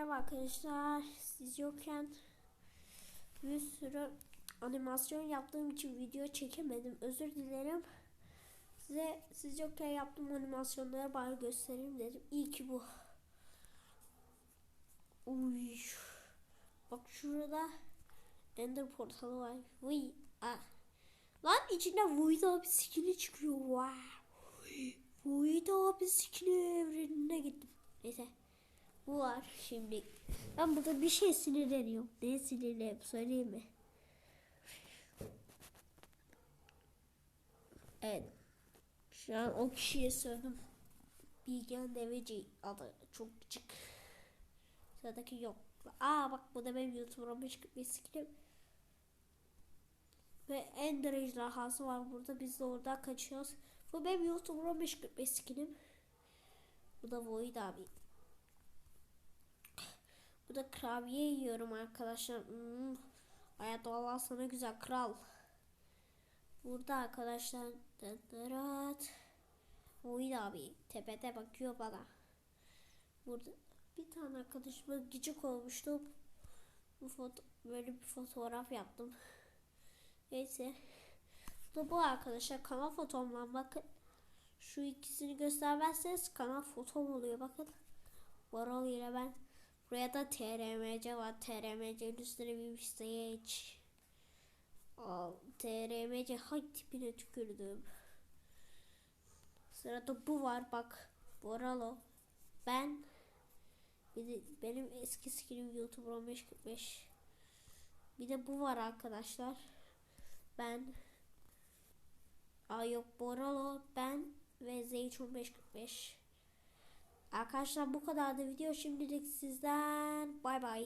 Merhaba arkadaşlar. Siz yokken bir sürü animasyon yaptığım için video çekemedim. Özür dilerim. Size siz yokken yaptığım animasyonları bari göstereyim dedim. İyi ki bu. Uy. Bak şurada Ender portalı var. Vıy. Ah. Lan içinde Void bir skini çıkıyor. Wow. Void bir skini evrenine gittim. Neyse. Bu var şimdi. Ben burada bir şey sinirleniyorum. Ne sinirleniyorum söyleyeyim mi? Evet. Şu an o kişiye söyledim. Bilgen Deveci adı çok küçük. Sıradaki yok. Aa bak bu da benim YouTube'um bir skinim. Ve Ender ejderhası var burada. Biz de oradan kaçıyoruz. Bu benim YouTube'um bir skinim. Bu da Void abi. Burada kurabiye yiyorum arkadaşlar. Hmm. Hayat vallahi sana güzel kral. Burada arkadaşlar dıdırat. Void abi tepede bakıyor bana. Burada bir tane arkadaşıma gıcık olmuştu. Bu foto böyle bir fotoğraf yaptım. Neyse. Bu da bu arkadaşlar kanal fotomdan bakın. Şu ikisini göstermezseniz kanal fotom oluyor bakın. Varol ile ben Buraya da TRMC var. TRMC'nin üstüne bir stage. Al, TRMC hay tipine tükürdüm. Sırada bu var bak. Boralo. Ben bir de benim eski skinim YouTube 1545. Bir de bu var arkadaşlar. Ben Aa yok Boralo ben ve Zeyç 1545. Arkadaşlar bu kadar da video şimdilik sizden. Bay bay.